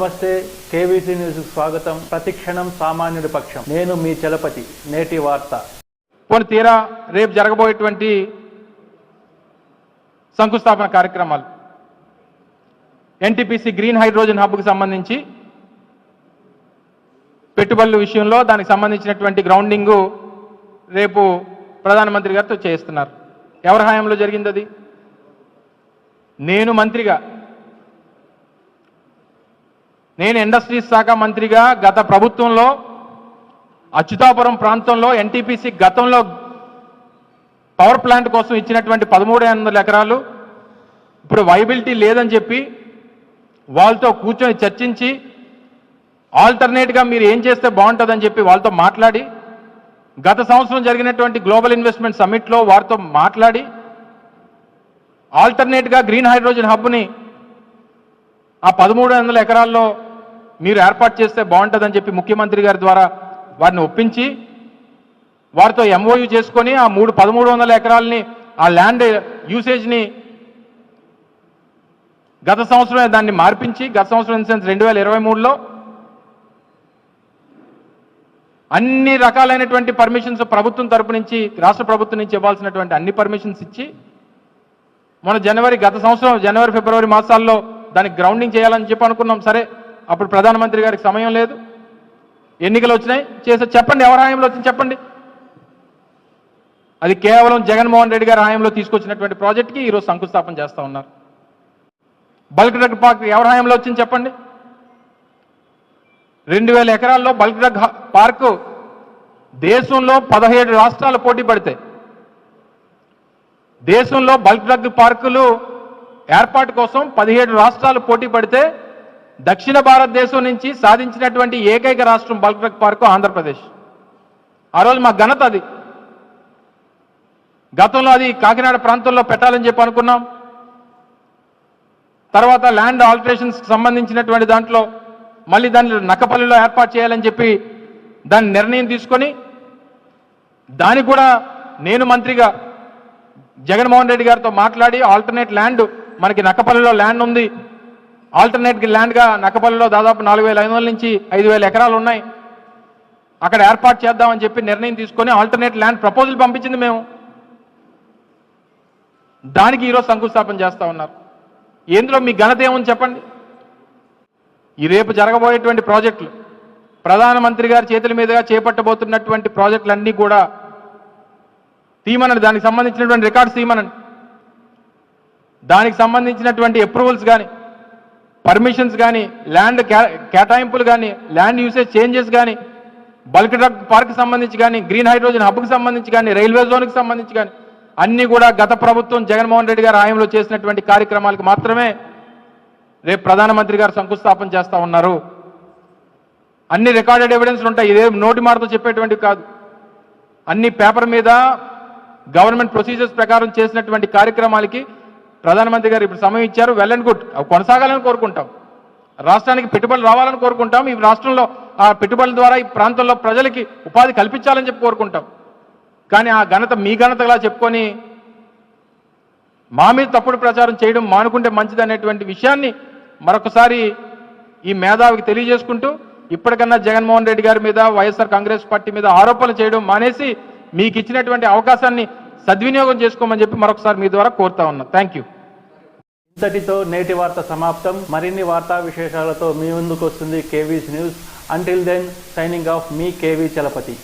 నమస్తే KVC news స్వాగతం. ప్రతిక్షణం సామాన్యుడి పక్షం. నేను మీ చలపతి నేటి వార్త. పోనీ తీరా రేపు జరగబోయేటువంటి శంకుస్థాపన కార్యక్రమాలు. ఎన్టీపీసీ గ్రీన్ హైడ్రోజన్ హబ్కు సంబంధించి పెట్టుబడుల విషయంలో దానికి సంబంధించినటువంటి గ్రౌండింగు రేపు ప్రధానమంత్రి గారితో చేస్తున్నారు ఎవరి హయాంలో జరిగింది అది నేను మంత్రిగా. నేను ఇండస్ట్రీస్ శాఖ మంత్రిగా గత ప్రభుత్వంలో అచ్యుతాపురం ప్రాంతంలో ఎన్టీపీసీ గతంలో పవర్ ప్లాంట్ కోసం ఇచ్చినటువంటి పదమూడు వందల ఎకరాలు. ఇప్పుడు వైబిలిటీ లేదని చెప్పి వాళ్ళతో కూర్చొని చర్చించి ఆల్టర్నేట్గా మీరు ఏం చేస్తే బాగుంటుందని చెప్పి వాళ్ళతో మాట్లాడి గత సంవత్సరం జరిగినటువంటి గ్లోబల్ ఇన్వెస్ట్మెంట్ సమ్మిట్లో వారితో మాట్లాడి ఆల్టర్నేట్గా గ్రీన్ హైడ్రోజన్ హబ్ని ఆ పదమూడు వందల ఎకరాల్లో మీరు ఏర్పాటు చేస్తే బాగుంటుందని చెప్పి ముఖ్యమంత్రి గారి ద్వారా వారిని ఒప్పించి వారితో ఎంఓయు చేసుకొని ఆ మూడు పదమూడు వందల ఎకరాలని ఆ ల్యాండ్ యూసేజ్ని గత సంవత్సరమే దాన్ని మార్పించి గత సంవత్సరం ఇన్ సెన్స్ రెండు వేల ఇరవై మూడులో అన్ని రకాలైనటువంటి పర్మిషన్స్ ప్రభుత్వం తరపు నుంచి రాష్ట్ర ప్రభుత్వం నుంచి ఇవ్వాల్సినటువంటి అన్ని పర్మిషన్స్ ఇచ్చి మన జనవరి గత సంవత్సరం జనవరి ఫిబ్రవరి మాసాల్లో దానికి గ్రౌండింగ్ చేయాలని చెప్పి అనుకున్నాం. సరే అప్పుడు ప్రధానమంత్రి గారికి సమయం లేదు. ఎన్నికలు వచ్చినాయి. చేసే చెప్పండి ఎవరి హాయంలో వచ్చింది చెప్పండి. అది కేవలం జగన్మోహన్ రెడ్డి గారి హాయంలో తీసుకొచ్చినటువంటి ప్రాజెక్ట్కి ఈరోజు శంకుస్థాపన చేస్తూ ఉన్నారు. బల్క్ డ్రగ్ పార్క్ ఎవరి హాయంలో వచ్చింది చెప్పండి. రెండు వేల ఎకరాల్లో బల్క్ డ్రగ్ హ- పార్కు దేశంలో పదహేడు రాష్ట్రాలు పోటీ పడితే దేశంలో బల్క్ డ్రగ్ పార్కులు ఏర్పాటు కోసం పదిహేడు రాష్ట్రాలు పోటీ పడితే దక్షిణ భారతదేశం నుంచి సాధించినటువంటి ఏకైక రాష్ట్రం బల్క్ పార్కు ఆంధ్రప్రదేశ్. ఆ రోజు మా ఘనత అది. గతంలో అది కాకినాడ ప్రాంతంలో పెట్టాలని చెప్పి అనుకున్నాం. తర్వాత ల్యాండ్ ఆల్టరేషన్స్ సంబంధించినటువంటి దాంట్లో మళ్ళీ దాన్ని నక్కపల్లిలో ఏర్పాటు చేయాలని చెప్పి దాని నిర్ణయం తీసుకొని దానికి కూడా నేను మంత్రిగా జగన్మోహన్ రెడ్డి గారితో మాట్లాడి ఆల్టర్నేట్ ల్యాండ్ మనకి నక్కపల్లిలో ల్యాండ్ ఉంది. ఆల్టర్నేట్ ల్యాండ్గా నక్కపల్లిలో దాదాపు నాలుగు వేల ఐదు వందల నుంచి ఐదు వేల ఎకరాలు ఉన్నాయి. అక్కడ ఏర్పాటు చేద్దామని చెప్పి నిర్ణయం తీసుకొని ఆల్టర్నేట్ ల్యాండ్ ప్రపోజల్ పంపించింది మేము. దానికి ఈరోజు శంకుస్థాపన చేస్తూ ఉన్నారు. ఎందులో మీ ఘనత ఏముంది చెప్పండి? ఈ రేపు జరగబోయేటువంటి ప్రాజెక్టులు ప్రధానమంత్రి గారి చేతుల మీదుగా చేపట్టబోతున్నటువంటి ప్రాజెక్టులన్నీ కూడా తీయమనండి దానికి సంబంధించినటువంటి రికార్డ్స్ తీయమనండి దానికి సంబంధించినటువంటి అప్రూవల్స్ కానీ పర్మిషన్స్ కానీ ల్యాండ్ కేటాయింపులు కానీ ల్యాండ్ యూసేజ్ చేంజెస్ కానీ బల్క్ డ్రగ్ పార్క్ సంబంధించి కానీ గ్రీన్ హైడ్రోజన్ హబ్కు సంబంధించి కానీ రైల్వే జోన్కి సంబంధించి కానీ అన్ని కూడా గత ప్రభుత్వం జగన్మోహన్ రెడ్డి గారు హాయంలో చేసినటువంటి కార్యక్రమాలకు మాత్రమే రేపు ప్రధానమంత్రి గారు శంకుస్థాపన చేస్తా ఉన్నారు. అన్ని రికార్డెడ్ ఎవిడెన్స్లు ఉంటాయి. ఇదే నోటి మాటతో చెప్పేటువంటివి కాదు. అన్ని పేపర్ మీద గవర్నమెంట్ ప్రొసీజర్స్ ప్రకారం చేసినటువంటి కార్యక్రమాలకి ప్రధానమంత్రి గారు ఇప్పుడు సమయం ఇచ్చారు వెల్ అండ్ గుడ్ కొనసాగాలని కోరుకుంటాం. రాష్ట్రానికి పెట్టుబడులు రావాలని కోరుకుంటాం. ఈ రాష్ట్రంలో ఆ పెట్టుబడుల ద్వారా ఈ ప్రాంతంలో ప్రజలకి ఉపాధి కల్పించాలని చెప్పి కోరుకుంటాం. కానీ ఆ ఘనత మీ ఘనతలా చెప్పుకొని మా మీద తప్పుడు ప్రచారం చేయడం మానుకుంటే మంచిది అనేటువంటి విషయాన్ని మరొకసారి ఈ మేధావికి తెలియజేసుకుంటూ ఇప్పటికన్నా జగన్మోహన్ రెడ్డి గారి మీద వైఎస్ఆర్ కాంగ్రెస్ పార్టీ మీద ఆరోపణలు చేయడం మానేసి మీకు ఇచ్చినటువంటి అవకాశాన్ని సద్వినియోగం చేసుకోమని చెప్పి మరొకసారి మీ ద్వారా కోరుతా ఉన్నా. థ్యాంక్ యూ ఇంతటితో నేటి వార్త సమాప్తం. మరిన్ని వార్తా విశేషాలతో మీ ముందుకు వస్తుంది K V's news. Until then signing off మీ కేవీ చలపతి.